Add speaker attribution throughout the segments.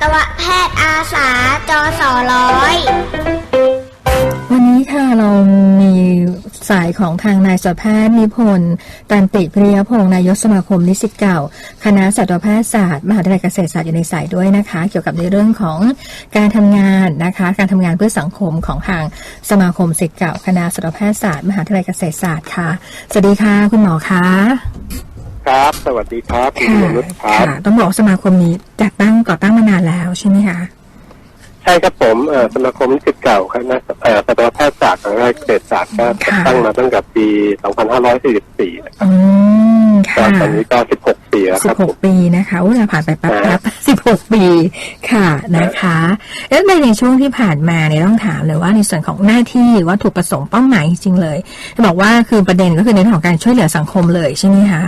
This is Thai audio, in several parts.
Speaker 1: ตวแพทย์อาสาจอสอร้อย
Speaker 2: วันนี้ค่ะเรามีสายของทางนายสัตวแพทย์นิพนธ์ตันติปริยพงศ์นายกสมาคมนิสิตเก่า คณะสัตวแพทยศาสตร์มหาวิทยาลัยเกษตรศาสตร์อยู่ในสายด้วยนะคะ เกี่ยวกับในเรื่องของการทำงานนะคะ การทำงานเพื่อสังคมของทางสมาคมศิษย์เก่า คณะสัตวแพทยศาสตร์มหาวิทยาลัยเกษตรศาสตร์ค่ะสวัสดีค่ะ คุณหมอคะ
Speaker 3: ครับ สวัสดีครับคุณ
Speaker 2: ค่ะ
Speaker 3: วรุษครับ
Speaker 2: ค่ะต้องบอกว่าสมาคมนี้จัดตั้งก่อตั้งมานานแล้วใช่ไหมคะ
Speaker 3: ใช่ครับผมเอ่อสมาคมนิสิตเก่าคณะเอ่อสัตวแพทยศาสตร์ของเกษตรศาสตร์ก็
Speaker 2: ค่ะ
Speaker 3: ตั้งมาตั้งแต่ปี 2544 นะครับ
Speaker 2: อืม
Speaker 3: ก็
Speaker 2: ค่ะ
Speaker 3: ตอนนี้ก็ 16 ปีแล้ว
Speaker 2: สิ
Speaker 3: ครับ
Speaker 2: บห
Speaker 3: ผ
Speaker 2: ก
Speaker 3: ม
Speaker 2: ปีนะคะเวลาผ่านไปแป๊
Speaker 3: ครับ
Speaker 2: บๆสิบหกปีค่ะนะคะเอ๊ะในในช่วงที่ผ่านมาเนี่ยต้องถามเลยว่าในส่วนของหน้าที่วัตถุประสงค์เป้าหมายจริงๆเลย บอกว่าคือประเด็นก็คือในเรื่องของการช่วยเหลือสังคมเลยใช่ไหมคะ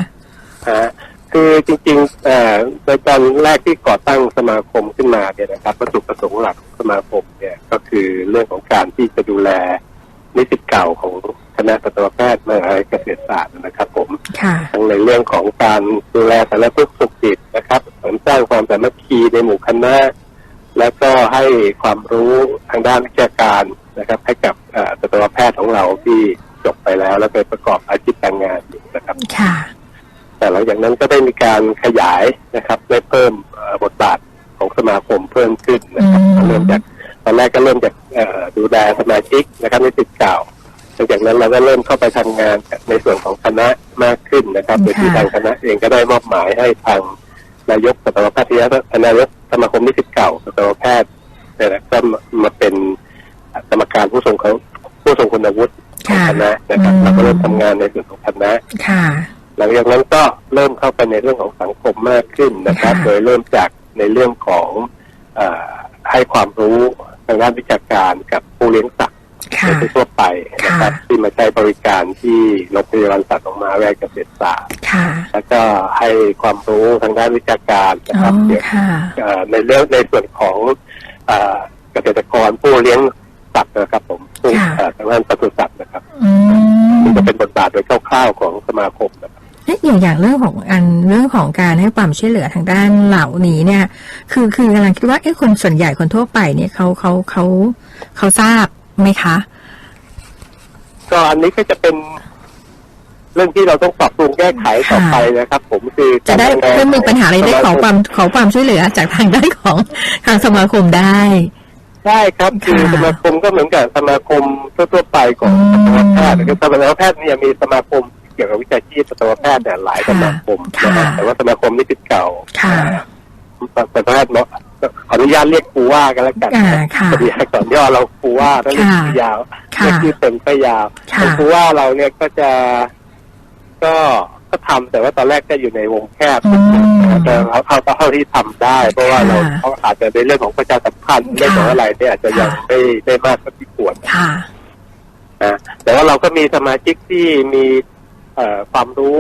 Speaker 3: ฮะคือจริงๆเอ่อในตอนแรกที่ก่อตั้งสมาคมขึ้นมาเนี่ยนะครับวัตถุประสงค์หลักของสมาคมเนี่ยก็คือเรื่องของการที่จะดูแลนิสิตเก่าของคณะสัตวแพทย์มหาวิทยาลัยเกษตรศาสตร์นะครับ ผม
Speaker 2: ค่ะ
Speaker 3: ทั้งในเรื่องของการดูแลสารทุกข์สุขดิบนะครับเสริมสร้างความสามัคคีในหมู่คณะ แล้วก็ให้ความรู้ทางด้านวิชาการนะครับ ให้กับเอ่อสัตวแพทย์ของเราที่จบไปแล้ว แล้วไปประกอบอาชีพการงานอยู่นะครับ
Speaker 2: ค่ะ
Speaker 3: แต่หลังจากนั้นก็ได้มีการขยายนะครับได้เพิ่มเอ่อบทบาทของสมาคมเพิ่มขึ้นนะครับ
Speaker 2: อืม
Speaker 3: เริ่มจากตอนแรกก็เริ่มจากเอ่อดูแลสมาชิกนะครับในสิทธิ์เก่าหลังจากนั้นเราก็เริ่มเข้าไปทำงานในส่วนของคณะมากขึ้นนะครับโดยที่ทางคณะเองก็ได้มอบหมายให้ทางนายกสัตวแพทยนายกสมาคมนิสิตเก่าสัตวแพทย์เนี่ยนะก็มาเป็นกรรมการผู้ทรงเขาผู้ทรงคุณวุฒิของ
Speaker 2: ค่ะ
Speaker 3: คณะนะครับ
Speaker 2: อืม
Speaker 3: แล้วก็เริ่มทำงานในส่วนของคณะ
Speaker 2: ค่ะ
Speaker 3: หลังจากนั้นก็เริ่มเข้าไปในเรื่องของสังคมมากขึ้นนะครับ
Speaker 2: ค่ะ
Speaker 3: โดยเริ่มจากในเรื่องของเออให้ความรู้ทางด้านวิชาการกับผู้เลี้ยงสัตว์
Speaker 2: ค่ะ
Speaker 3: โดยทั่วไปนะครับ
Speaker 2: ค่ะ
Speaker 3: ที่มาใช้บริการที่โรงพยาบาลสัตว์ของมหาวิทยาลัยเกษตรศาสตร์
Speaker 2: ค่ะ
Speaker 3: แล้วก็ให้ความรู้ทางด้านวิชาการนะ
Speaker 2: อ๋
Speaker 3: ค
Speaker 2: อ
Speaker 3: รับเกี่ยว
Speaker 2: ค่ะ
Speaker 3: เอ่อในเรื่องในส่วนของเอ่อเกษตรกรผู้เลี้ยงสัตว์นะครับ ผมผู้
Speaker 2: ค่ะ
Speaker 3: เอ่อทางด้านปศุสัตว์นะครับ
Speaker 2: อืม
Speaker 3: นี่จะเป็นบทบาทโดยคร่าวๆของสมาคมนะครับ
Speaker 2: เอ๊ะอย่างอย่างเรื่องของอันเรื่องของการให้ความช่วยเหลือทางด้านเหล่านี้เนี่ย คือคือกำลังคิดว่าเอ๊ะคนส่วนใหญ่คนทั่วไปเนี่ยเขาเขาเขาเขาทราบไหมคะ
Speaker 3: ก็อันนี้ก็จะเป็นเรื่องที่เราต้องปรับปรุงแก้ไขต่อไปนะครับ ผมคือ
Speaker 2: จะได้
Speaker 3: กรทำงน
Speaker 2: ถ้ามีปัญหาอะไรได้ขอความ
Speaker 3: ส
Speaker 2: ขอความช่วยเหลือจากทางด้านของทางสมาคมได้
Speaker 3: ได้ครับคือ
Speaker 2: ค่ะ
Speaker 3: สมาคมก็เหมือนกับสมาคมทั่วๆไปของ
Speaker 2: อืม
Speaker 3: สัตวแพทย์คือสัตวแพทย์เนี่ยมีสมาคม เกี่ยวกับวิชาชีพสัตวแพทย์เนี่ยหลายสมาคม
Speaker 2: ค่ะ
Speaker 3: นะครับแต่ว่าสมาคมนิสิตเก่า
Speaker 2: ค่ะ
Speaker 3: สัตวแพทย์เนาะขออนุญาตเรียกครูว่ากันแล้วกัน
Speaker 2: อ่าค่ะ
Speaker 3: ขออนุญาตก่อนย่อเราครูว่าถ้าเรียก
Speaker 2: ค่ะ
Speaker 3: ชื่อยาว
Speaker 2: ค่ะ
Speaker 3: เรียกชื่อเต็มก็ยาว
Speaker 2: ค่ะ
Speaker 3: แต่ครูว่าเราเนี่ยก็จะ ก็ก็ทำแต่ว่าตอนแรกก็อยู่ในวงแคบ
Speaker 2: อืม
Speaker 3: แต่เขาเขาเท่าที่ทำได้ เพราะว่าเรา
Speaker 2: ค่ะ
Speaker 3: เขาอาจจะในเรื่องของประชาสัมพันธ์
Speaker 2: ค่ะ
Speaker 3: เรื่องของอะไรเนี่ยอาจจะยัง
Speaker 2: ค่ะ
Speaker 3: ไม่ได้มากเท่าที่ควร
Speaker 2: ค่ะ
Speaker 3: นะแต่ว่าเราก็มีสมาชิกที่มีเอ่อ ความรู้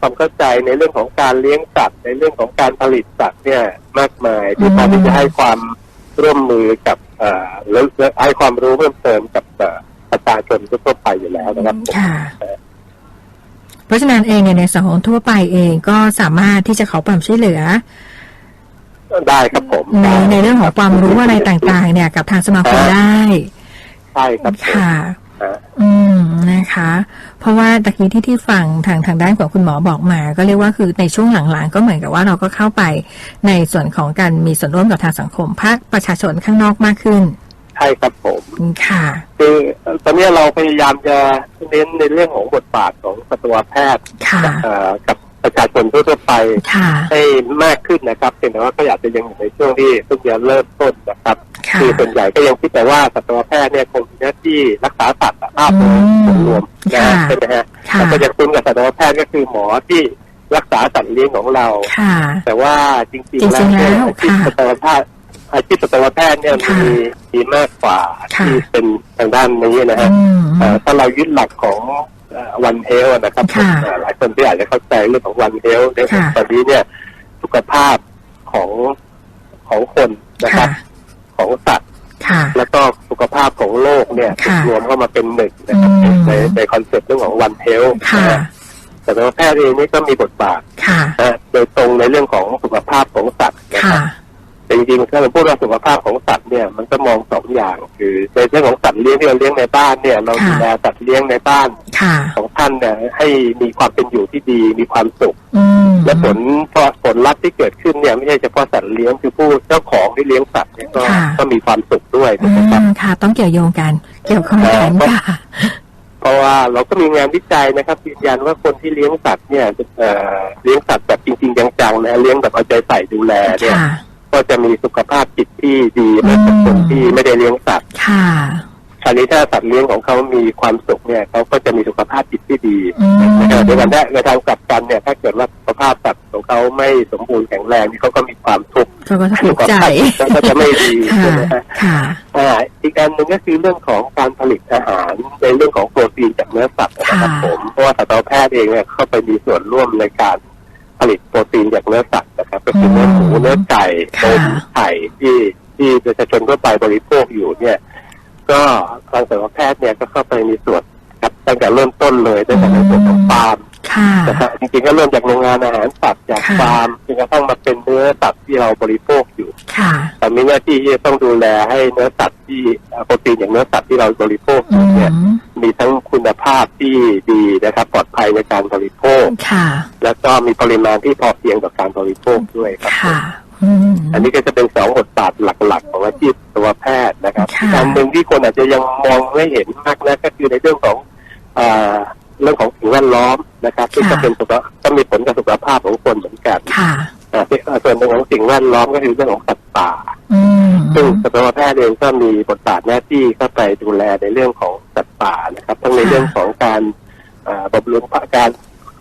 Speaker 3: ความเข้าใจในเรื่องของการเลี้ยงสัตว์ในเรื่องของการผลิตสัตว์เนี่ยมากมายที่พร้อมที่จะให้ความร่วมมือกับเอ่อแล้วและให้ความรู้เพิ่มเติมกับเอ่อประชาชนทั่วๆไปอยู่แล้วนะครับผม
Speaker 2: ค่ะเพราะฉะนั้นเองเนี่ยในสังคมทั่วไปเองก็สามารถที่จะขอความช่วยเหลือ
Speaker 3: ได้ครับผม
Speaker 2: ใน
Speaker 3: ได้
Speaker 2: ในเรื่องของความรู้อะไรต่างๆ เนี่ย กับทางสมาคมได้
Speaker 3: ใช่ครับผม
Speaker 2: ค่ะ
Speaker 3: อ่า
Speaker 2: อืมนะคะ เพราะว่าตะกี้ที่ที่ฟังทางทางด้านของคุณหมอบอกมา ก็เรียกว่าคือในช่วงหลังๆ ก็เหมือนกับว่าเราก็เข้าไปในส่วนของการมีส่วนร่วมกับทางสังคมภาคประชาชนข้างนอกมากขึ้น
Speaker 3: ใช่ครับผม
Speaker 2: ค่ะ
Speaker 3: คือตอนนี้เราพยายามจะเน้นในเรื่องของบทบาทของสัตวแพทย์
Speaker 2: ค่ะ
Speaker 3: เอ่อกับประชาชนทั่วๆไป
Speaker 2: ค่ะ
Speaker 3: ให้มากขึ้นนะครับเพียงแต่ว่าก็อยากจะยังอยู่ในช่วงที่เพิ่งจะเริ่มต้นนะครับ
Speaker 2: ค่ะ
Speaker 3: คือส่วนใหญ่ก็ยังคิดแต่ว่าสัตวแพทย์เนี่ยคงมีหน้าที่รักษาสัตว์ภาพ
Speaker 2: อืม
Speaker 3: รวมนะ
Speaker 2: ค่ะ
Speaker 3: ใช่ไหมฮะ
Speaker 2: ค่ะ
Speaker 3: แล้วก็จะคุ้นกับสัตวแพทย์ก็คือหมอที่รักษาสัตว์เลี้ยงของเรา
Speaker 2: ค่ะ
Speaker 3: แต่ว่าจริง
Speaker 2: จริ
Speaker 3: ๆ
Speaker 2: งๆ
Speaker 3: แล้วเนี่ย
Speaker 2: แล้ว
Speaker 3: อาชีพ
Speaker 2: ค่ะ
Speaker 3: สัตวแพทย์อาชีพสัตวแพทย์เนี่ย
Speaker 2: ค่ะ
Speaker 3: มีมีมากกว่า
Speaker 2: ค่ะ
Speaker 3: ที่เป็นทางด้านนี้นะฮะ
Speaker 2: อืม
Speaker 3: เอ่อถ้าเรายึดหลักของวันเฮลนะครับ
Speaker 2: ค่ะ
Speaker 3: เอ่อหลายคนที่อาจจะเข้าใจเรื่องของวันเฮลเนี่ย
Speaker 2: ค่ะ
Speaker 3: ตอนนี้เนี่ยสุขภาพของของคนนะครับ ของสัตว์
Speaker 2: ค่ะ
Speaker 3: แล้วก็สุขภาพของโลกเนี่ย
Speaker 2: ค่ะ
Speaker 3: รวมเข้ามาเป็นหนึ่งนะครับ
Speaker 2: อืม
Speaker 3: ในในคอนเซ็ปต์เรื่องของวันเฮล
Speaker 2: ค่ะ
Speaker 3: แต่ว่าแพทย์เองนี่ก็มีบทบาท
Speaker 2: ค่ะ
Speaker 3: นะโดยตรงในเรื่องของสุขภาพของสัตว์นะค
Speaker 2: ค่ะ
Speaker 3: รับ แต่จริงๆถ้าเราพูดว่าสุขภาพของสัตว์เนี่ยมันก็มองสองอย่างคือในเรื่องของสัตว์เลี้ยงที่เราเลี้ยงในบ้านเนี่ย เรา
Speaker 2: ค่ะ
Speaker 3: ดูแลสัตว์เลี้ยงในบ้าน
Speaker 2: ค่ะ
Speaker 3: ของท่านเนี่ยให้มีความเป็นอยู่ที่ดีมีความสุข
Speaker 2: อืม
Speaker 3: และผลพอผลลัพธ์ที่เกิดขึ้นเนี่ยไม่ใช่เฉพาะสัตว์เลี้ยงคือผู้เจ้าของที่เลี้ยงสัตว์เนี่ยก็
Speaker 2: ค่ะ
Speaker 3: ก็มีความสุขด้วย
Speaker 2: อื
Speaker 3: นะครับ
Speaker 2: มค่ะ ต้องเกี่ยวโยงกัน เกี่ยวข้องกัน
Speaker 3: เอ่อ
Speaker 2: ค่ะ
Speaker 3: เพราะว่าเราก็มีงานวิจัยนะครับยืนยันว่าคนที่เลี้ยงสัตว์เนี่ยเอ่อเลี้ยงสัตว์แบบจริงๆจังๆนะเลี้ยงแบบเอาใจใส่ดูแลเนี่ย
Speaker 2: ค่ะ
Speaker 3: ก็จะมีสุขภาพจิตที่ดีมากกว่าคนที่ไม่ได้เลี้ยงสัตว์
Speaker 2: ค่ะ
Speaker 3: คราวนี้ถ้าสัตว์เลี้ยงของเขามีความสุขเนี่ยเขาก็จะมีสุขภาพจิตที่ดี
Speaker 2: อืม
Speaker 3: ในขณะเดียวกันถ้าในทางกลับกันเนี่ย ถ้าเกิดว่าสุขภาพสัตว์ของเขาไม่สมบูรณ์แข็งแรงนี่เขาก็มีความทุกข์
Speaker 2: เขาก็ทุ
Speaker 3: สุ
Speaker 2: ก
Speaker 3: ข
Speaker 2: ข์ใจ
Speaker 3: ภาพจิตก็จะไม่ดี
Speaker 2: ค่ะ
Speaker 3: ใช่ไหมฮะ
Speaker 2: ค่ะ
Speaker 3: อ่าอีกอันหนึ่งก็คือเรื่องของการผลิตอาหารในเรื่องของโปรตีนจากเนื้อสัตว์นะครับ
Speaker 2: ค่ะ
Speaker 3: ผมเพราะว่าสัตวแพทย์เองเนี่ยเข้าไปมีส่วนร่วมในการผ ลิตโปรตีนจากเนื้อสัตว์นะครับ ก็คือเนื้อหมูเนื้อไก่นมไข่ที่ที่ประชาชนทั่วไปบริโภคอยู่เนี่ย ก็ทางสัตวแพทย์เนี่ยก็เข้าไปมีส่วนครับตั้งแต่เริ่มต้นเลยตั้งแต่ในส่วนของฟาร์ม
Speaker 2: ค่ะ
Speaker 3: นะครับจริงๆก็เริ่มจากโรงงานอาหารสัตว์จาก
Speaker 2: ค่ะ
Speaker 3: ฟาร์มจนกระทั่งมาเป็นเนื้อสัตว์ที่เราบริโภคอยู่
Speaker 2: ค่ะ
Speaker 3: แต่มีหน้าที่ที่จะต้องดูแลให้เนื้อสัตว์ที่เอ่อโปรตีนอย่างเนื้อสัตว์ที่เราบริโภคอ
Speaker 2: อื
Speaker 3: ยู่เนี่ย
Speaker 2: ม
Speaker 3: มีทั้งคุณภาพที่ดีนะครับปลอดภัยในการบริโภค
Speaker 2: ค่ะ
Speaker 3: แล้วก็มีปริมาณที่พอเพียงต่อการบริโภคด้วยครับ
Speaker 2: ค่ะอืม
Speaker 3: อันนี้ก็จะเป็นสองบทบาทหลัก ๆ ของอาชีพสัตวแพทย์นะครับ
Speaker 2: ค่ะ
Speaker 3: อันหนึ่งที่คนอาจจะยังมองไม่เห็นมากนะก็คือในเรื่องของ เอ่อเรื่องของสิ่งแวดล้อมนะครับที่ก็เป็นสุขก็มีผลกับสุขภาพของคนเหมือนกัน
Speaker 2: ค่ะ
Speaker 3: อ่าส่วนหนึ่งของสิ่งแวดล้อมก็คือเรื่องของสัตว์ป่า
Speaker 2: อืม
Speaker 3: ซึ่งสัตวแพทย์เองก็มีบทบาทหน้าที่เข้าไปดูแลในเรื่องของสัตว์ป่านะครับทั้งในเรื่องของการอ่าบำรุงการ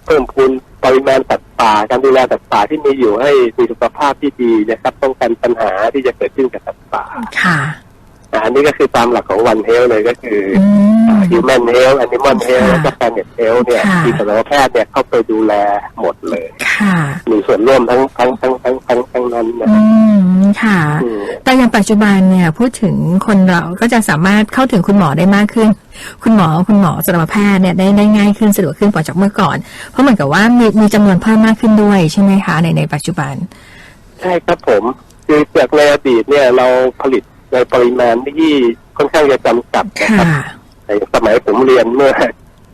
Speaker 3: เพิ่มพูนปริมาณสัตว์ป่าการดูแลสัตว์ป่าที่มีอยู่ให้มีสุขภาพที่ดีนะครับป้องกันปัญหาที่จะเกิดขึ้นกับสัตว์ป่า
Speaker 2: ค่ะ
Speaker 3: อ่าอันนี้ก็คือตามหลักของวันเฮลเลยก็คือ
Speaker 2: อืม
Speaker 3: ฮิวแมนเฮลแอนิมอลเฮล
Speaker 2: ค่ะ
Speaker 3: แล้วก็แพนเน็ตเฮลเนี่ย
Speaker 2: ค่ะ
Speaker 3: ที่สัตวแพทย์เนี่ยเข้าไปดูแลหมดเลย
Speaker 2: ค่ะ
Speaker 3: มีส่วนร่วมทั้งทั้งทั้งทั้งทั้งทั้งนั้นนะ
Speaker 2: อื
Speaker 3: ครับ
Speaker 2: มค่ะ
Speaker 3: อืม
Speaker 2: แต่อย่างปัจจุบันเนี่ยพูดถึงคนเราก็จะสามารถเข้าถึงคุณหมอได้มากขึ้น คุณหมอคุณหมอสัตวแพทย์เนี่ยได้ได้ง่ายขึ้นสะดวกขึ้นกว่าจากเมื่อก่อน เพราะเหมือนกับว่ามีมีจำนวนเพิ่มมากขึ้นด้วยใช่ไหมคะในในปัจจุบัน
Speaker 3: ใช่ครับผมคือจากในอดีตเนี่ยเราผลิต ในปริมาณที่ค่อนข้างจะจำกัดนะค
Speaker 2: ค่ะ
Speaker 3: รับในสมัยผมเรียนเมื่อ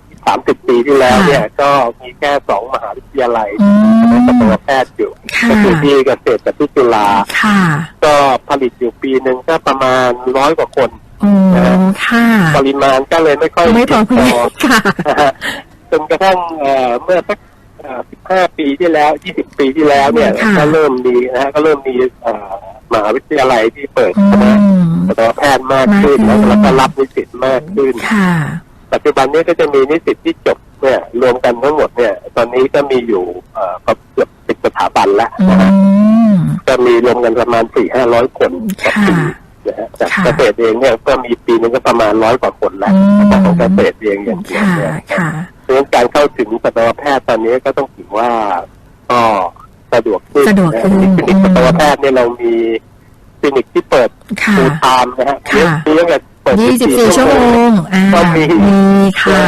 Speaker 3: 30ปีที่แล้วเนี่ย ก็มีแค่สองมหาวิทยาลัย
Speaker 2: อื
Speaker 3: ใน
Speaker 2: ม
Speaker 3: สัตวแพทย์อยู่
Speaker 2: ค่ะ
Speaker 3: ก็คือที่เกษตรกับที่จุฬา
Speaker 2: ค่ะ
Speaker 3: ก็ผลิตอยู่ปีหนึ่งก็ประมาณร้อยกว่าคน
Speaker 2: โอ้ค่ะ
Speaker 3: ปริมาณก็เลยไม่ค่อย
Speaker 2: ไม่พอ
Speaker 3: เพี
Speaker 2: เพี
Speaker 3: ย
Speaker 2: ย
Speaker 3: ง
Speaker 2: งค่ะ
Speaker 3: นะฮะจนกระทั่งเอ่อเมื่อสักสิบห้าปีที่แล้วยี่สิบปีที่แล้วเนี่ย
Speaker 2: ค่ะ
Speaker 3: ก็เริ่มมีนะฮะก็เริ่มมีเอ่อ มหาวิทยาลัยที่เปิด
Speaker 2: อื
Speaker 3: คณะ
Speaker 2: ม
Speaker 3: สัตวแพทย์มากขึ้น
Speaker 2: มากขึ้น
Speaker 3: แล้วก็รับนิสิตมากขึ้น
Speaker 2: ค่ะ
Speaker 3: ปัจจุบันนี้ก็จะมีนิสิตที่จบเนี่ยรวมกันทั้งหมดเนี่ย ตอนนี้ก็มีอยู่เอ่อก็เกือบสิบสถาบันแล้ว
Speaker 2: อื
Speaker 3: นะฮะ
Speaker 2: ม
Speaker 3: ก็มีรวมกันประมาณสี่ห้าร้อยคนต่อปี
Speaker 2: ค่ะ
Speaker 3: นะฮะจาก
Speaker 2: ค่ะ
Speaker 3: เกษตรเองเนี่ยก็มีปีนึงก็ประมาณร้อยกว่าคนแล้ว
Speaker 2: อืม
Speaker 3: ของเกษตรเองอย่างเดียว
Speaker 2: ค่ะ
Speaker 3: เนี่ย
Speaker 2: ค่ะ
Speaker 3: เพราะฉะนั้นการเข้าถึงสัตวแพทย์ตอนนี้ก็ต้องถือว่าก็ สะดวกขึ้น
Speaker 2: สะดวกขึ้น
Speaker 3: คลินิกสัตวแพทย์เนี่ยเรามีคลินิกที่เปิด
Speaker 2: ค่ะ
Speaker 3: ฟูลไทม์นะฮะ
Speaker 2: ค่ะ
Speaker 3: เลี้ยงกันเปิด
Speaker 2: ยี่สิบสี่
Speaker 3: 24
Speaker 2: ชั่วโมงอ่า
Speaker 3: ก็มี
Speaker 2: มีค่ะ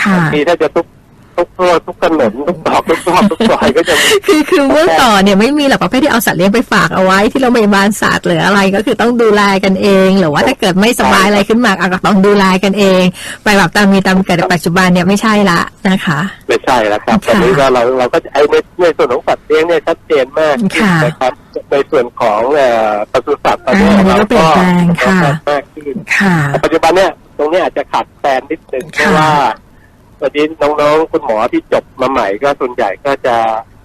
Speaker 2: ค่ะ
Speaker 3: มีถ้าจะทุก ทุกทั่วทุกถนนทุกตอกทุกซอกทุกซอยก็จะมี
Speaker 2: คือคือเมื่อก่อนเนี่ยไม่มีหรอกประเภทที่เอาสัตว์เลี้ยงไปฝากเอาไว้ที่โรงพยาบาลสัตว์หรืออะไรก็คือต้องดูแลกันเอง หรือว่าถ้าเกิดไม่สบายอะไรขึ้นมาอะก็ต้องดูแลกันเอง ไปแบบตามมีตามเกิดแต่ปัจจุบันเนี่ยไม่ใช่ละนะคะ
Speaker 3: ไม่ใช่แล้วครับ
Speaker 2: ค่ะ
Speaker 3: ตอนนี้ก็เราเราก็จะไอ้ในในส่วนของสัตว์เลี้ยงเนี่ยชัดเจนมากขึ้น
Speaker 2: ค่ะ
Speaker 3: นะครับในส่วนของเอ่อปศุสัตว์ตอนนี้
Speaker 2: อ่า
Speaker 3: เรา
Speaker 2: นี่ก็เปลี่
Speaker 3: ก็
Speaker 2: ยนแปลงค่ะ
Speaker 3: มากขึ้น
Speaker 2: ค่ะ
Speaker 3: แต่ปัจจุบันเนี่ยตรงนี้อาจจะขาดแคลนนิดนึงเพ
Speaker 2: ค่ะ
Speaker 3: ราะว่า ตอนนี้น้องๆคุณหมอที่จบมาใหม่ก็ส่วนใหญ่ก็จะ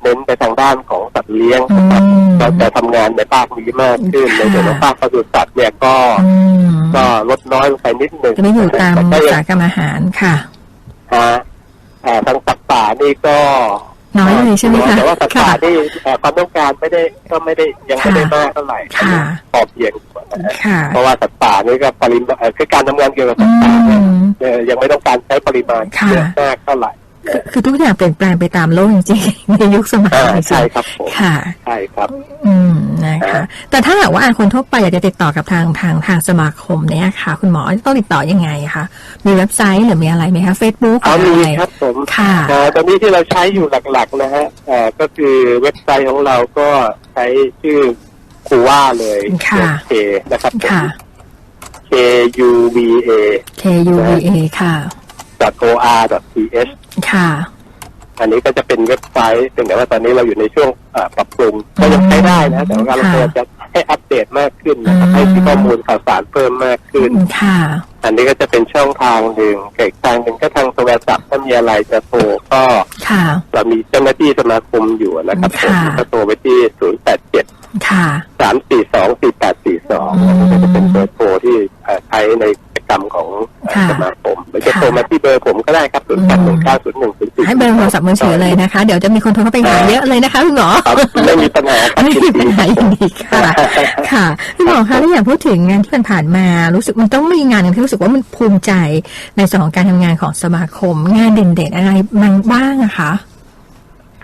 Speaker 3: เน้นไปทางด้านของสัตว์เลี้ยง
Speaker 2: อื
Speaker 3: นะครับ
Speaker 2: ม
Speaker 3: ก็จะทำงานในภาคนี้มากขึ้น
Speaker 2: ค่ะ
Speaker 3: ในส่วนของภาคปศุสัตว์เนี่ยก็
Speaker 2: อืม
Speaker 3: ก็ลดน้อยลงไปนิดนึง
Speaker 2: จะไม่อยู่ตาม
Speaker 3: แต่ก็
Speaker 2: อุต
Speaker 3: ยัง
Speaker 2: สาหกรรมอาหารค่ะ
Speaker 3: ฮะอ่าทางสัตว์ป่านี่ก็
Speaker 2: น้อยเลยใช่ไหมคะ
Speaker 3: แต่ว่าสัตว์
Speaker 2: ค่ะ
Speaker 3: ป่านี่เอ่อความต้องการไม่ได้ก็ไม่ได้ยังไม่ได้มากเท่าไหร่
Speaker 2: ค่ะ
Speaker 3: พอเพียงนะฮะ
Speaker 2: ค่ะ
Speaker 3: เพราะว่าสัตว์ป่านี่ก็ปริมาณเอ่อคือการทำงานเกี่ยวกับ
Speaker 2: อื
Speaker 3: สัตว์ป่าเนี่ย
Speaker 2: ม
Speaker 3: เอ่อยังไม่ต้องการใช้ปริมาณ
Speaker 2: ค่ะ
Speaker 3: เยอะมากเท่าไหร่
Speaker 2: คือคือทุกอย่างเปลี่ยนแปลงไปตามโลกจริงๆในยุคสมัย
Speaker 3: อ่า
Speaker 2: จริงๆ
Speaker 3: ใช่ครับผม
Speaker 2: ค่ะ
Speaker 3: ใช่ครับ
Speaker 2: อืมนะคะแต่ถ้าหากว่าคนทั่วไปอยากจะติดต่อกับทางทางทางสมาคมเนี่ยค่ะ คุณหมอต้องติดต่อยังไงคะมีเว็บไซต์หรือมีอะไรไหมคะเฟซบุ๊ก
Speaker 3: เอา
Speaker 2: อะไร
Speaker 3: มีครับผม
Speaker 2: ค่ะ
Speaker 3: เอ่อตอนนี้ที่เราใช้อยู่หลักๆนะฮะเอ่อก็คือเว็บไซต์ของเราก็ใช้ชื่อคูว่าเลย
Speaker 2: ค่ะ
Speaker 3: เคนะครับผม
Speaker 2: ค่ะ
Speaker 3: K U V A
Speaker 2: K U V A ค่ะ
Speaker 3: O R th
Speaker 2: ค่ะ
Speaker 3: อันนี้ก็จะเป็นเว็บไซต์เป็นแต่ว่าตอนนี้เราอยู่ในช่วงเอ่อปรับปรุงก็ยังใช้ได้นะ แต่ว่าเรา
Speaker 2: ค่ะ
Speaker 3: จะให้อัปเดตมากขึ้นนะครับ
Speaker 2: อืม
Speaker 3: ให้มีข้อมูลข่าวสารเพิ่มมากขึ้น
Speaker 2: ค่ะ
Speaker 3: อันนี้ก็จะเป็นช่องทางหนึ่งอีกทางหนึ่งก็ทางโทรศัพท์ถ้ามีอะไรจะโทรก็
Speaker 2: ค่ะ
Speaker 3: เรามีเจ้าหน้าที่สมาคมอยู่นะครับผม
Speaker 2: ค่ะ
Speaker 3: ก็โทรไปที่0 8 7
Speaker 2: ค่ะ
Speaker 3: 3 4 2 4 8 4 2
Speaker 2: อืม
Speaker 3: ก็จะเป็นเบอร์โทรที่เอ่อใช้ในกิจกรรมของเอ่อ
Speaker 2: ค่ะ
Speaker 3: สมาคมหรือจะ
Speaker 2: ค่ะ
Speaker 3: โทรมาที่เบอร์ผมก็ได้ครับ0 8 1 9 0 1 0 4
Speaker 2: ให้เบอร์โทรศัพท์มือถือเลยนะคะ เดี๋ยวจะมีคนโทรเข้าไปหาเยอะเลยนะคะคุณหมอ
Speaker 3: ครับไม่มีปัญหาครับ
Speaker 2: ไม่มีปัญหาอย่างนี้ค่ะ ค่ะพี่หมอคะแล้วอย่างพูดถึงงานที่ผ่านๆมารู้สึกมันต้องมีงานหนึงที่รู้สึกว่ามันภูมิใจในส่วนของการทำงานของสมาคม งานเด่นๆอะไรบ้างอะคะ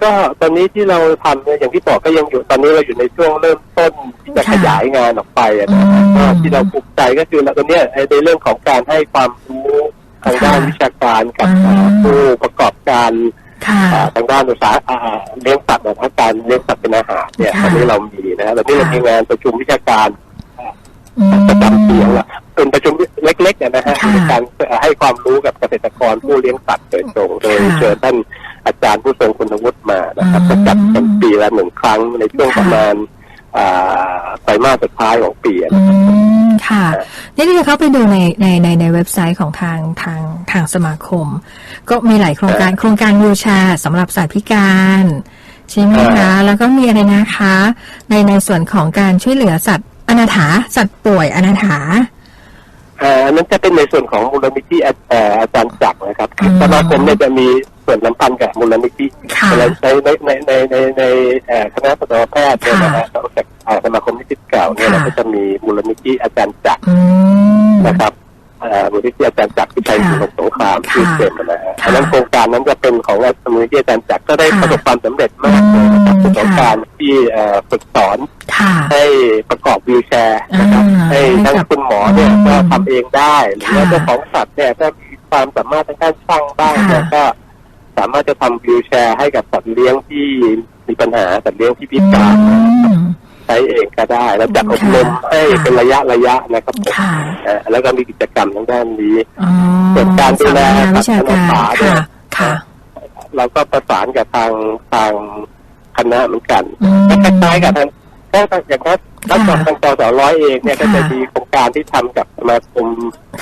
Speaker 3: ก็ตอนนี้ที่เราทำเนี่ยอย่างที่บอกก็ยังอยู่ตอนนี้เราอยู่ในช่วงเริ่มต้นที่จะ
Speaker 2: ค่ะ
Speaker 3: ขยายงานออกไปอะ
Speaker 2: อื
Speaker 3: นะ
Speaker 2: ม
Speaker 3: ก็ที่เราภูมิใจก็คือเราตอนเนี้ยไอ้ในเรื่องของการให้ความรู้ทางด้าน
Speaker 2: ค่ะ
Speaker 3: วิชาการกับ
Speaker 2: อืม
Speaker 3: เอ่อผู้ประกอบการ
Speaker 2: ค่ะ
Speaker 3: อ่าทางด้านอุตสาหอ่าเลี้ยงสัตว์นะครับการเลี้ยงสัตว์เป็นอาหารเนี่ย
Speaker 2: ค่ะ
Speaker 3: ตอนนี้เรามีนะฮะตอนนี้เรา
Speaker 2: ค่ะ
Speaker 3: มีงานประชุมวิชาการ
Speaker 2: อืม
Speaker 3: ประจำปีของเราเป็นประชุมเล็กๆอะนะฮะ
Speaker 2: ค่ะ
Speaker 3: ในการให้ความรู้กับเกษตรกรผู้เลี้ยงสัตว์โดยตรงโดย
Speaker 2: ค่ะ
Speaker 3: เชิญท่าน อาจารย์ผู้ทรงคุณวุฒิมานะครับ
Speaker 2: อืม
Speaker 3: จะจัดกันปีละหนึ่งครั้งในช่วง
Speaker 2: ค่ะ
Speaker 3: ประมาณอ่าไตรมาสสุดท้ายของปีอะ
Speaker 2: อืมค่ะนี่ที่เข้าไปดูในในในในเว็บไซต์ของทางทางทางสมาคม ก็มีหลายโครงการโครงการวิวแชร์สำหรับสัตว์พิการใช่ไหมคะแล้วก็มีอะไรนะคะ ในในส่วนของการช่วยเหลือสัตว์อนาถาสัตว์ป่วยอนาถา
Speaker 3: อ่าอันนั้นจะเป็นในส่วนของมูลนิธิอาเอ่ออาจารย์จักรนะครับคือ
Speaker 2: อืม
Speaker 3: สมาคมเนี่ยจะมี ส่วนสัมพันธ์กับมูลนิธิ
Speaker 2: ค่ะ
Speaker 3: ในในในในในในเอ่อคณะสัตวแพทย์เนี่ยนะฮะนอกจากอ่าสมาคมนิสิตเก่าเนี่ย
Speaker 2: ค่ะ
Speaker 3: เราก็จะมีมูลนิธิอาจารย์จักร
Speaker 2: อืม
Speaker 3: นะครับเอ่อมูลนิธิอาจารย์จักรที่ชัย
Speaker 2: ค่ะ
Speaker 3: ศรีสงคราม
Speaker 2: ค่ะ
Speaker 3: ที่เต็มนะฮะ
Speaker 2: ค่ะ
Speaker 3: อันนั้นโครงการนั้นจะเป็นของมูลนิธิอาจารย์จักรก็ได้
Speaker 2: ค่ะ
Speaker 3: ประสบความสำเร็จมากเลยนะครับ
Speaker 2: อืม
Speaker 3: เป็นโครง
Speaker 2: ค่ะ
Speaker 3: การที่เอ่อฝึกสอน
Speaker 2: ค่ะ
Speaker 3: ให้ประกอบวิวแชร์นะครับ
Speaker 2: อ่า
Speaker 3: ให้ทั้ง
Speaker 2: ให้กับ
Speaker 3: คุณหมอเนี่ย
Speaker 2: อืม
Speaker 3: ก็ทำเองได้ หรือว่า
Speaker 2: ค่ะ
Speaker 3: เจ้าของสัตว์เนี่ยถ้ามีความสามารถทางการช่างบ้าง
Speaker 2: ค่ะ
Speaker 3: เนี่ยก็สามารถจะทำวิวแชร์ให้กับสัตว์เลี้ยงที่มีปัญหาสัตว์เลี้ยงที่พิการ
Speaker 2: อืม
Speaker 3: ใช้เองก็ได้ แล้วจัดอบรม
Speaker 2: ค่ะ
Speaker 3: ให้เป็นระยะระยะนะครับผม
Speaker 2: ค่ะ
Speaker 3: เอ่อแล้วก็มีกิจกรรมทางด้านนี้
Speaker 2: อ๋อ
Speaker 3: ส่วนการดูแล
Speaker 2: สำนักงานวิชาการ
Speaker 3: สัตว์
Speaker 2: ค่ะ
Speaker 3: เนี่ย
Speaker 2: ค่ะ
Speaker 3: เราก็ประสานกับทางทางคณะเหมือนกัน
Speaker 2: อืม
Speaker 3: ก็คล้ายๆกับทางก็อย่างนั้น ถ้า
Speaker 2: ค่ะ
Speaker 3: ทางจอสอร้อยเองเนี่ยก็
Speaker 2: ค่ะ
Speaker 3: จะมีโครงการที่ทำกับสมาคม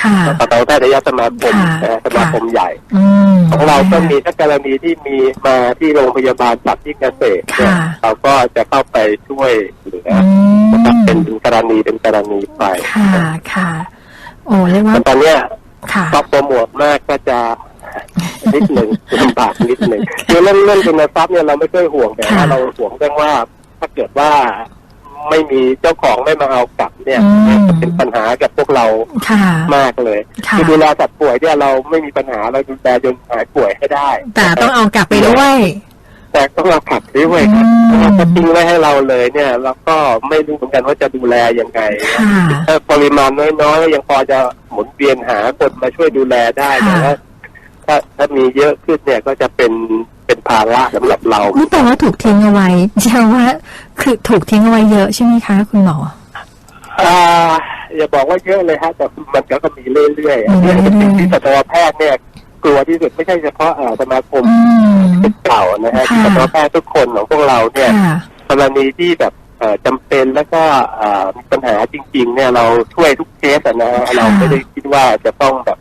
Speaker 2: ค่ะ
Speaker 3: สัตวแพทยสมาคม
Speaker 2: ค่ะ
Speaker 3: นะฮะสมาคมใหญ่
Speaker 2: อืม
Speaker 3: ของเราก็มีถ้ากรณีที่มีมาที่โรงพยาบาลสัตว์ที่เกษตรเนี่ย
Speaker 2: ค่ะ
Speaker 3: เราก็จะเข้าไปช่วยเหลือ
Speaker 2: อืม
Speaker 3: นะครับเป็นกรณีเป็นกรณีไป
Speaker 2: ค่ะค่ะโอ้เรียกว่า
Speaker 3: แต่ตอนเนี้ย
Speaker 2: ค่ะ
Speaker 3: พอโปรโมทมากก็จะนิดหนึ่งลำบากนิดหนึ่งคือเรื่องเรื่องคุณทรัพย์เนี่ยเราไม่ค่อยห่วงแต่ว่า
Speaker 2: ค่ะ
Speaker 3: เราห่วงเรื่องว่าถ้าเกิดว่า ไม่มีเจ้าของไม่มาเอากลับเนี่ย
Speaker 2: อืม
Speaker 3: จะเป็นปัญหากับพวกเรา
Speaker 2: ค่ะ
Speaker 3: มากเลย
Speaker 2: ค่ะ
Speaker 3: คือดูแลสัตว์ป่วยเนี่ยเราไม่มีปัญหาเราดูแลจนหายป่วยให้ได้
Speaker 2: แต่ต้องเอากลับไปด้วย
Speaker 3: แต่ต้องเราขับด้วยครับ
Speaker 2: อืม
Speaker 3: ถ้าเขาทิ้งไว้ให้เราเลยเนี่ยเราก็ไม่รู้เหมือนกันว่าจะดูแลยังไง
Speaker 2: ค่ะ
Speaker 3: ถ้าปริมาณน้อยๆก็ยังพอจะหมุนเวียนหาคนมาช่วยดูแลได้
Speaker 2: ค่ะ
Speaker 3: แต่ว่าถ้าถ้ามีเยอะขึ้นเนี่ยก็จะเป็นเป็นภาระสำหรับเรา
Speaker 2: นี่แปลว่าถูกทิ้งเอาไว้ใช่ว่า คือถูกทิ้งเอาไว้เยอะใช่ไหมคะ คุณหมอ
Speaker 3: อ่าอย่าบอกว่าเยอะเลยฮะแต่มันก็มีเรื่อยๆ
Speaker 2: มี
Speaker 3: อัน
Speaker 2: เรื่
Speaker 3: นี้
Speaker 2: อยๆ
Speaker 3: เป็นสิ่งที่สัตวแพทย์เนี่ยกลัวที่สุดไม่ใช่เฉพาะอ่าสมาคม
Speaker 2: อืม
Speaker 3: เก่านะฮะ
Speaker 2: ค่ะ
Speaker 3: สัตวแพทย์ทุกคนของพวกเราเนี่ย
Speaker 2: ค่ะ
Speaker 3: กรณีที่แบบเอ่อจำเป็นแล้วก็เอ่อมีปัญหาจริง ๆ เนี่ยเราช่วยทุกเคสอะนะฮะ
Speaker 2: ค่ะ
Speaker 3: เราไม่ได้คิดว่าจะต้องแบบเอ่อ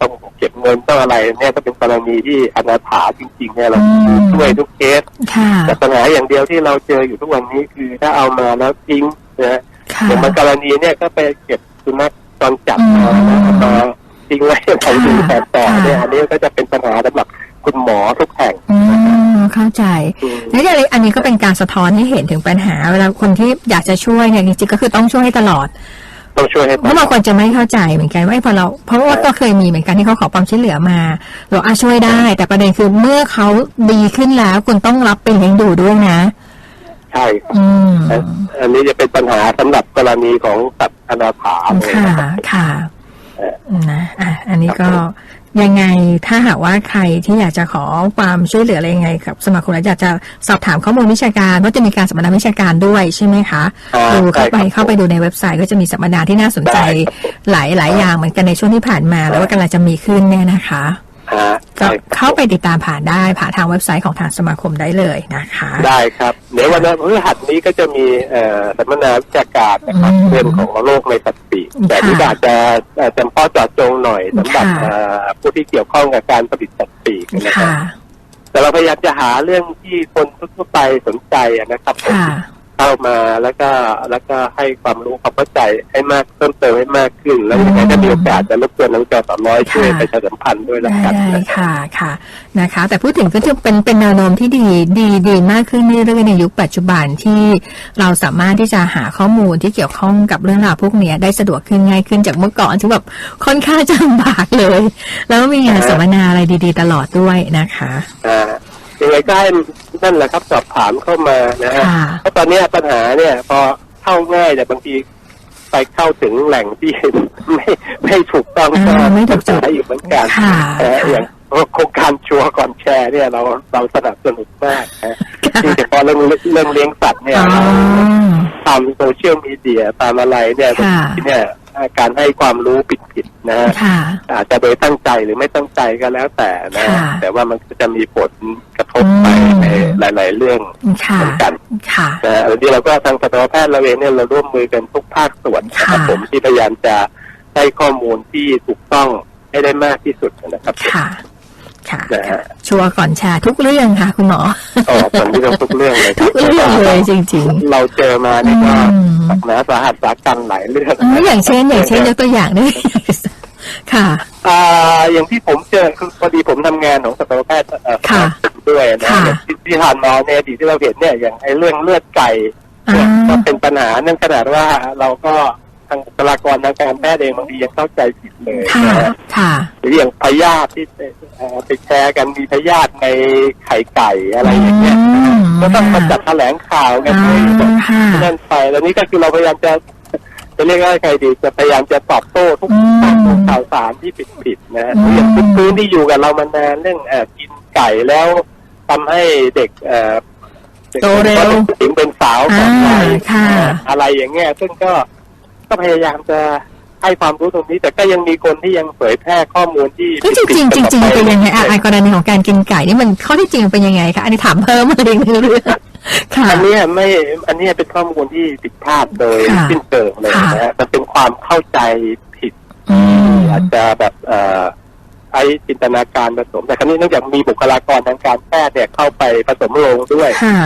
Speaker 3: ต้องเก็บเงินต้องอะไรเนี่ยถ้าเป็นกรณีที่อนาถาจริงๆเนี่ยเราช่วยทุกเคส
Speaker 2: ค่ะ
Speaker 3: แต่ปัญหาอย่างเดียวที่เราเจออยู่ทุกวันนี้คือถ้าเอามาแล้วทิ้งนะฮะ
Speaker 2: ค่ะ
Speaker 3: อย่างบางกรณีเนี่ยก็ไปเก็บสุนัขตอนจับมา
Speaker 2: อืม
Speaker 3: นะเอามาทิ้งไว้เราดูแต่ต่อเนี่ย
Speaker 2: ค่ะ
Speaker 3: อันนี้ก็จะเป็นปัญหาสำหรับคุณหมอทุกแห่ง
Speaker 2: อืมเข้าใจ
Speaker 3: อืม
Speaker 2: แล้วอย่างอันนี้ก็เป็นการสะท้อนให้เห็นถึงปัญหา เวลาคนที่อยากจะช่วยเนี่ยจริงๆก็คือต้องช่วยให้ตลอด
Speaker 3: ต้องช่วยให้
Speaker 2: เพราะบางคนจะไม่เข้าใจเหมือนกันว่าพอเราเพราะว่าก็เคยมีเหมือนกันที่เขาขอความช่วยเหลือมาเราอาช่วยได้ แต่ประเด็นคือเมื่อเขาดีขึ้นแล้วคุณต้องรับเป็นเลี้ยงดูด้วยนะ
Speaker 3: ใช่ครับ
Speaker 2: อืม
Speaker 3: อันอันนี้จะเป็นปัญหาสำหรับกรณีของสัตว์อนาถาเลย
Speaker 2: ค่ะ
Speaker 3: นะครับ
Speaker 2: ค่ะ
Speaker 3: เออ
Speaker 2: นะอะอันนี้ก็ ยังไงถ้าหากว่าใครที่อยากจะขอความช่วยเหลืออะไรยังไงกับสมาคมแล้วอยากจะสอบถามข้อมูลวิชาการเพราะจะมีการสัมมนาวิชาการด้วยใช่ไหมคะ
Speaker 3: อ่า
Speaker 2: ดูเข้าไป
Speaker 3: ใช่ครับ
Speaker 2: เข้าไปดูในเว็บไซต์ก็จะมีสัมมนาที่น่าสนใจ
Speaker 3: ได้ครับ
Speaker 2: หลายหลายอย่างเหมือนกันในช่วงที่ผ่านมา แล้วก็กำลังจะมีขึ้นเนี่ยนะคะ
Speaker 3: ฮะ
Speaker 2: ก็
Speaker 3: ใช่ครับ
Speaker 2: เข้าไปติดตามผ่านได้ผ่านทางเว็บไซต์ของทางสมาคมได้เลยนะคะ
Speaker 3: ได้ครับ เดี๋ยววันนั้นพฤหัสนี้ก็จะมีเอ่อสัมมนาวิชาการนะครับ
Speaker 2: อืม
Speaker 3: เรื่องของโรคในสัตว์ปีก
Speaker 2: ค่ะ
Speaker 3: แต่ที่อาจจะเอ่อจำเพาะเจาะจงหน่อยสำหรับ
Speaker 2: ค่ะ
Speaker 3: เอ่อผู้ที่เกี่ยวข้องกับการผลิตสัตว์ปีกนะครับ
Speaker 2: ค่ะ
Speaker 3: แต่เราพยายามจะหาเรื่องที่คนทั่วๆไปสนใจอะนะครับผม
Speaker 2: ค่ะ
Speaker 3: เข้ามาแล้วก็แล้วก็ให้ความรู้ความเข้าใจให้มากเพิ่มเติมให้มากขึ้น แล้วยังไงถ้ามีโอกาสจะรบกวนน้องจอสามร้อยช่วย
Speaker 2: ค่ะ
Speaker 3: ประชาสัมพันธ์ด้วยละ
Speaker 2: ได้
Speaker 3: กัน
Speaker 2: ได้
Speaker 3: นะครับ
Speaker 2: ค่ะค่ะนะคะ แต่พูดถึงก็จะเป็นเป็นแนวโน้มที่ดีดีดีมากขึ้นเรื่อยๆในยุคปัจจุบันที่เราสามารถที่จะหาข้อมูลที่เกี่ยวข้องกับเรื่องราวพวกเนี้ยได้สะดวกขึ้นง่ายขึ้นจากเมื่อก่อนที่แบบค่อนข้างจะลำบากเลย แล้วมีงานสัมมนาอะไรดี ๆ ตลอดด้วยนะคะ
Speaker 3: อ่า ยังไงก็ให้นั่นแหละครับ สอบถามเข้ามานะฮะ
Speaker 2: ค่ะ
Speaker 3: เพราะตอนเนี้ยปัญหาเนี่ย พอเข้าง่ายแต่บางทีไปเข้าถึงแหล่งที่ไม่ไม่ถูกต้องก็
Speaker 2: อ่าไม่ถูกจุด
Speaker 3: ปัญหาอยู่เหมือนกัน
Speaker 2: ค่ะ
Speaker 3: เอ่ออย่างโครงการชัวร์ก่อนแชร์เนี่ยเราเราสนับสนุนมากนะที่เฉพาะเรื่องเรื่องเลี้ยงสัตว์เนี่ย
Speaker 2: อ๋อ
Speaker 3: เราทำโซเชียลมีเดียตามอะไรเนี่ยบาง
Speaker 2: ค่ะ
Speaker 3: ทีเนี่ย การให้ความรู้ผิดๆนะฮะ
Speaker 2: ค่ะ
Speaker 3: อาจจะโดยตั้งใจหรือไม่ตั้งใจก็แล้วแต่นะ
Speaker 2: ค่ะ
Speaker 3: แต่ว่ามันก็จะมีผลกระทบไป
Speaker 2: อืม
Speaker 3: ในหลาย ๆ เรื่อง
Speaker 2: ค่ะ
Speaker 3: เหมือนกัน
Speaker 2: ค่ะ
Speaker 3: นะฮะวันนี้เราก็ทางสัตวแพทย์เราเองเนี่ยเราร่วมมือกันทุกภาคส่วนนะครับ
Speaker 2: ค่ะ
Speaker 3: ผมที่พยายามจะให้ข้อมูลที่ถูกต้องให้ได้มากที่สุดนะครับ
Speaker 2: ค่ะค่ะ
Speaker 3: นะฮะ
Speaker 2: ชัวร์ก่อนแชร์ทุกเรื่องค่ะ คุณหมอ
Speaker 3: อ๋อตอนนี้เราทุกเรื่องเลยค
Speaker 2: ทุ
Speaker 3: รับ
Speaker 2: กเรื่องเลยจริง
Speaker 3: เราเจอมาเนี่ยก็
Speaker 2: อืม
Speaker 3: หนักหนาสาหัสสากันหลายเรื่อง
Speaker 2: ๆอ๋ออย่างเช่น อย่างเช่นยกตัวอย่างได้ไหมค่ะ
Speaker 3: อ่าอย่างที่ผมเจอคือพอดีผมทำงานของสัตวแพทย์เอ่อ
Speaker 2: ค่ะ
Speaker 3: ด้วยนะ
Speaker 2: ค่ะ
Speaker 3: อย่างที่ที่ผ่านมาในอดีตที่เราเห็นเนี่ยอย่างไอ้เรื่องเลือดไก่
Speaker 2: อ่า
Speaker 3: เนี่ยก็เป็นปัญหานั่นขนาดว่าเราก็ทางบุคลากรทางการแพทย์เองบางทียังเข้าใจผิดเลย
Speaker 2: ค่ะ
Speaker 3: นะฮะ
Speaker 2: ค่ะ
Speaker 3: หรืออย่างพยาธิที่เอ่อไปแชร์กันมีพยาธิในไข่ไก่อะไรอย่างเงี้ย
Speaker 2: อืม
Speaker 3: ก็ต้องมาจัดแถลงข่าวกัน
Speaker 2: อ่า
Speaker 3: ให้แบบ
Speaker 2: ค่ะ
Speaker 3: นั่นไปแล้วนี่ก็คือเราพยายามจะจะเรียกว่าไงดีจะพยายามจะตอบโต้ทุก
Speaker 2: อืม
Speaker 3: ข้อมูลข่าวสารที่ผิดผิดๆนะฮะ
Speaker 2: อืม
Speaker 3: อย่างพื้นที่อยู่กับเรามานานเรื่องเอ่อกินไก่แล้วทำให้เด็กเอ่อด็ก
Speaker 2: โตเร็ว
Speaker 3: ถึงเป็นสาวก่อนวัย
Speaker 2: อ่าค่ะ
Speaker 3: อะไรอย่างเงี้ยซึ่งก็ ก็พยายามจะให้ความรู้ตรงนี้ แต่ก็ยังมีคนที่ยังเผยแพร่ข้อมูลที่
Speaker 2: ก็จริงจริง
Speaker 3: ผิดๆ
Speaker 2: จริง
Speaker 3: กั
Speaker 2: ๆ
Speaker 3: ออ
Speaker 2: เป็นยังไงอะ
Speaker 3: ป
Speaker 2: อะกรณีของการกินไก่นี่มันข้อที่จริงเป็นยังไงคะอันนี้ถามเพิ่มมาเองในเรื่องค่ะ
Speaker 3: อันเนี้ยไม่อันเนี้ยเป็นข้อมูลที่ผิดพลาดโดย
Speaker 2: ค่ะ
Speaker 3: สิ้นเชิงเลยนะฮะมันเป็นความเข้าใจผิด
Speaker 2: อืม
Speaker 3: อาจจะแบบเอ่อใช้จินตนาการผสม แต่ครั้นี้เนื่องจากมีบุคลากรทางการแพทย์เนี่ยเข้าไปผสมโรงด้วย
Speaker 2: ค่ะ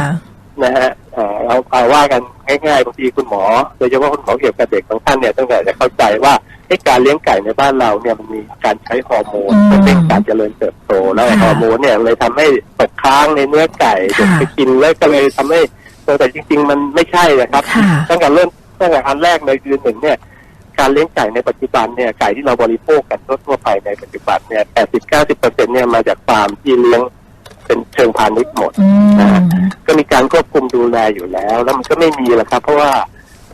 Speaker 3: นะฮะเอ่อเราเอาว่ากันง่ายๆบางทีคุณหมอโดยเฉพาะคุณหมอเกี่ยวกับเด็กบางท่านเนี่ยต้องการจะเข้าใจว่าไอ้การเลี้ยงไก่ในบ้านเราเนี่ยมันมีการใช้ฮอร์โมน
Speaker 2: อืม
Speaker 3: เพื่อเร่งการเจริญเติบโตแล้วไอ้
Speaker 2: ค่ะ
Speaker 3: ฮอร์โมนเนี่ยเลยทำให้ตกค้างในเนื้อไก่เด็ก
Speaker 2: ค่ะ
Speaker 3: ไปกินแล้วก็เลยทำให้โตแต่จริง ๆ มันไม่ใช่นะครับ
Speaker 2: ค่ะ
Speaker 3: ตั้งแต่เริ่มตั้งแต่อันแรกเลยคือหนึ่งเนี่ยการเลี้ยงไก่ในปัจจุบันเนี่ยไก่ที่เราบริโภคกันทั่วๆไปในปัจจุบันเนี่ย80-90%เนี่ยมาจากฟาร์มที่เลี้ยง เป็นเชิงพาณิชย์หมด
Speaker 2: อืม
Speaker 3: ก็มีการควบคุมดูแลอยู่แล้ว แล้วมันก็ไม่มีหรอกครับ เพราะว่า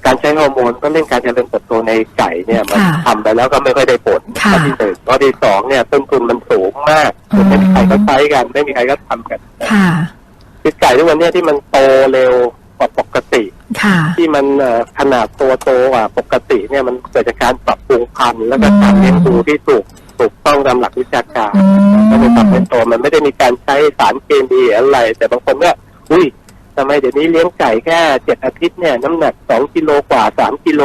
Speaker 3: การใช้ฮอร์โมนก็เร่งการเจริญเติบโตในไก่เนี่ยมัน
Speaker 2: ค่ะ
Speaker 3: ทำไปแล้วก็ไม่ค่อยได้ผล
Speaker 2: ค่ะ
Speaker 3: ข้อที่หนึ่งข้อที่สองเนี่ยต้นทุนมันสูงมาก
Speaker 2: อืม
Speaker 3: ไม่มีใครก็ใช้กัน ไม่มีใครก็ทำกัน
Speaker 2: ค่ะ
Speaker 3: คือไก่ทุกวันเนี้ที่มันโตเร็วกว่าปกติ
Speaker 2: ค่ะ
Speaker 3: ที่มันเอ่อขนาดตัวโตกว่าปกติเนี่ยมันเกิดจากการปรับปรุงพันธุ์แล้วก็
Speaker 2: อืม
Speaker 3: การเลี้ยงดูที่ถูก ถูกต้องตามหลักวิชาการ
Speaker 2: อืม
Speaker 3: ก็เลยทำให้โตมันไม่ได้มีการใช้สารเคมีอะไร แต่บางคนก็อุ้ยทำไมเดี๋ยวนี้เลี้ยงไก่แค่เจ็ดอาทิตย์เนี่ยน้ำหนักสองกิโลกว่าสามกิโล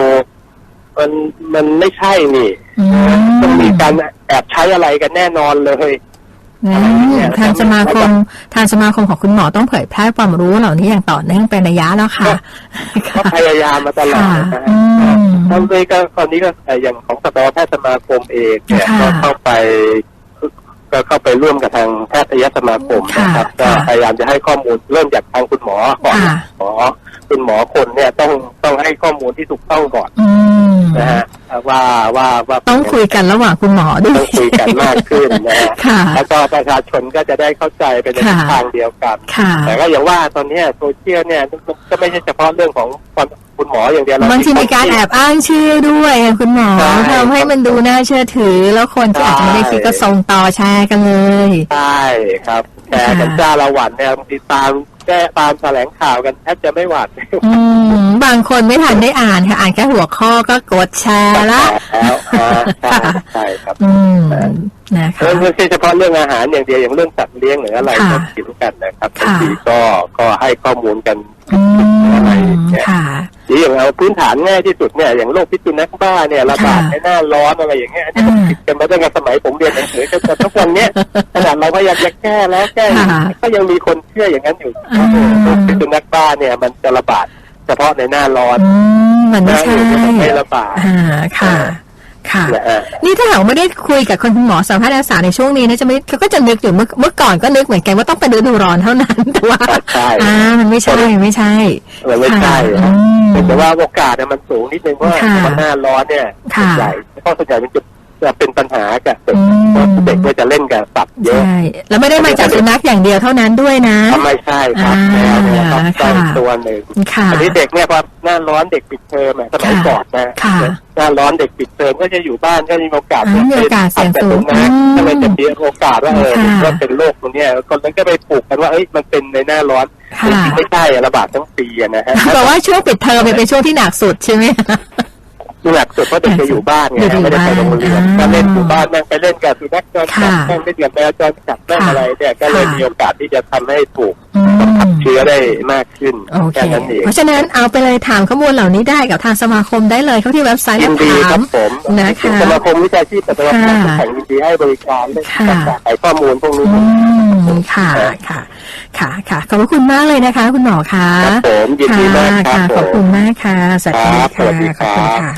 Speaker 3: มันมันไม่ใช่นี่
Speaker 2: อืม
Speaker 3: ต้องมีการแอบใช้อะไรกันแน่นอนเลย
Speaker 2: อืมทางสมาคมทางสมาคมของคุณหมอต้องเผยแพร่ความรู้เหล่านี้อย่างต่อเนื่องเป็นระยะแล้วค่ะ
Speaker 3: ก็พยายามมาตลอด
Speaker 2: ค่ะ
Speaker 3: นะฮะ
Speaker 2: อืม
Speaker 3: ตอนนี้ก็ตอนนี้ก็เอ่ออย่างของสัตวแพทย์สมาคมเองเนี่ย
Speaker 2: ค่ะ
Speaker 3: ก็เข้าไปก็เข้าไปร่วมกับทางแพทยสมาคมนะครับ
Speaker 2: ค่ะ
Speaker 3: ก็พยายามจะให้ข้อมูลเริ่มจากทางคุณหมอก่อน
Speaker 2: ค่ะ
Speaker 3: หมอคุณหมอคนเนี่ยต้องต้องให้ข้อมูลที่ถูกต้องก่อน
Speaker 2: อืม
Speaker 3: นะฮะ ว่าว่าว่า
Speaker 2: ต้องคุยกันระหว่างคุณหมอด้ว
Speaker 3: ต้อยงคุยกันมากขึ้นนะฮะ
Speaker 2: ค่ะ
Speaker 3: แล้วก็ประชาชนก็จะได้เข้าใจไปในทิศ
Speaker 2: ค่ะ
Speaker 3: ทางเดียวกัน
Speaker 2: ค่ะ
Speaker 3: แต่ก็อย่างว่าตอนเนี้ยโซเชียลเนี่ยมันก็ไม่ใช่เฉพาะเรื่องของความคุณหมออย่างเดียวเร
Speaker 2: บางทีมีการแอบอ้างชื่อด้วยอะคุณหมอ
Speaker 3: ใช่
Speaker 2: ทำให้มันดูน่าเชื่อถือ แล้วคนที่อาจจะไม่ได้คิดก็ส่งต่อแชร์กันเลย
Speaker 3: ใช่ครับแต่กัน
Speaker 2: ค่ะ
Speaker 3: จ้าละหวันเนี่ยบางทีตาม แก้ตามแถลงข่าวกันแทบจะไม่หวาด
Speaker 2: อืมบางคนไม่ทันได้อ่านค่ะ อ่านแค่หัวข้อก็กดแชร์ละ
Speaker 3: แล้วอ่าใช่ใช่ครับ
Speaker 2: อืมนะคะ
Speaker 3: แล้วไม่ใช่เฉพาะเรื่องอาหารอย่างเดียวอย่างเรื่องสัตว์เลี้ยงหรืออะไร
Speaker 2: ค่ะ
Speaker 3: ก็กินกันนะครับ
Speaker 2: ค่ะ
Speaker 3: บางทีก็ก็ให้ข้อมูลกัน
Speaker 2: อืม
Speaker 3: อะไรอย่างเงี้ย
Speaker 2: ค่ะ
Speaker 3: หรืออย่างเอาพื้นฐานง่ายที่สุดเนี่ยอย่างโรคพิษสุนัขบ้าเนี่ยระบาดในหน้าร้อนอะไรอย่างเงี้ยอันนี้มัน
Speaker 2: อ่า
Speaker 3: ติดกันมาตั้งแต่สมัยผมเรียนหนังสือแต่ทุกวันเนี้ยขนาดเราพยายามจะแก้แล้วแก้อีก
Speaker 2: ค่ะ
Speaker 3: ก็ยังมีคนเชื่ออย่างนั้นอยู่
Speaker 2: อ่า
Speaker 3: โรคพิษสุนัขบ้าเนี่ยมันจะระบาดเฉพาะในหน้าร้อน
Speaker 2: อืมมันไม่ใช่
Speaker 3: หน้าอื่นมันไม่ระบาด
Speaker 2: อ่าค่ะ ค่ะ
Speaker 3: นะฮะ
Speaker 2: นี่ถ้าหากไม่ได้คุยกับคนหมอสัมภาษณ์อาสาในช่วงนี้นะจะไม่เขาก็จะนึกอยู่เมื่อเมื่อก่อนก็นึกเหมือนกันว่าต้องเป็นฤดูร้อนเท่านั้นแต่ว่า
Speaker 3: ใช่
Speaker 2: อ่ามันไม่ใช่ไม่ใช่
Speaker 3: มันไม่ใช่
Speaker 2: ค่ะ
Speaker 3: นะ
Speaker 2: อืม
Speaker 3: แต่ว่าโอกาสเนี่ยมันสูงนิดนึงเพราะว่า
Speaker 2: ค่ะ
Speaker 3: มันหน้าร้อนเนี่ย
Speaker 2: ค่ะ
Speaker 3: ส่วนใหญ่ข้อส่วนใหญ่มันจะ จะเป็นปัญหากับเด็ก
Speaker 2: อืม
Speaker 3: เพราะเด็กก็จะเล่นกับสัตว์เยอะ
Speaker 2: ใช่แล้วไม่ได้มาจากสุนัขอย่างเดียวเท่านั้นด้วยนะ
Speaker 3: ทำไม่ใช่ครับ
Speaker 2: อ่า
Speaker 3: แมวเนี่ยต้อง
Speaker 2: ค่ะ
Speaker 3: ต้องตัวหนึ่ง
Speaker 2: ค่ะ
Speaker 3: อันนี้เด็กเนี่ยพอหน้าร้อนเด็กปิดเทอมอะสมัย
Speaker 2: ค่ะ
Speaker 3: ก่อนนะ
Speaker 2: ค่ะ
Speaker 3: หน้าร้อนเด็กปิดเทอมก็จะอยู่บ้านก็มีโอกาส
Speaker 2: อ่ามีโอกาสเสี่ยงสูง
Speaker 3: นะ
Speaker 2: อืม
Speaker 3: ก็เลยจะมีโอกาสว่าเออ
Speaker 2: ค่ะ
Speaker 3: ว่าเป็นโรคตรงเนี้ยคนนั้นก็ไปปลูกกันว่าเอ้ยมันเป็นในหน้าร้อนจ
Speaker 2: ค่ะ
Speaker 3: ริงๆไม่ใช่อะระบาดทั้งปีอะนะฮะ
Speaker 2: แต่ว่าช่วงปิดเทอมเนี่ยเป็นช่วงที่หนักสุดใช่ไหม
Speaker 3: หนักสุดเพราะเด็กจะอยู่บ้านไง
Speaker 2: เด็กอยู่
Speaker 3: ไม่ได้ไปโรงเรียน
Speaker 2: บ้าน
Speaker 3: ก็เล่นอยู่บ้านแม่งไปเล่นกับสุนัขจรจัด
Speaker 2: ค่ะ
Speaker 3: แม่งเล่นกับแมวจรจัดแม่ง
Speaker 2: ค่ะ
Speaker 3: อะไรเนี่ยก็เลย
Speaker 2: ค่ะ
Speaker 3: มีโอกาสที่จะทำให้ถูก
Speaker 2: อืม
Speaker 3: เชื้อได้มากขึ้น
Speaker 2: โอเค
Speaker 3: แค่นั้นเอง
Speaker 2: เพราะฉะนั้นเอาไปเลยถามข้อมูลเหล่านี้ได้กับทางสมาคมได้เลยเข้าที่เว็บไซต์
Speaker 3: ยิ
Speaker 2: และ
Speaker 3: นดีค
Speaker 2: ถา
Speaker 3: รั
Speaker 2: ม
Speaker 3: บผม
Speaker 2: นะคะ
Speaker 3: สมาคมวิชาชีพปัตตวัฒน
Speaker 2: ค่ะ
Speaker 3: แข่งยินดีให้บริการเรื่อง
Speaker 2: ค่ะ
Speaker 3: การขายข้อมูลพวกนี้
Speaker 2: อืมค่ะค่ะค่ะค่ะขอบพระคุณมากเลยนะคะ คุณหมอคะ
Speaker 3: ครับผมยินดีมากครับ
Speaker 2: ค่ะ
Speaker 3: ผม
Speaker 2: ขอบคุณมากค่ะสวัสดี
Speaker 3: ครับส
Speaker 2: ค่ะ
Speaker 3: วัสดี
Speaker 2: ขอบคุณ
Speaker 3: ครับ
Speaker 2: ค่ะ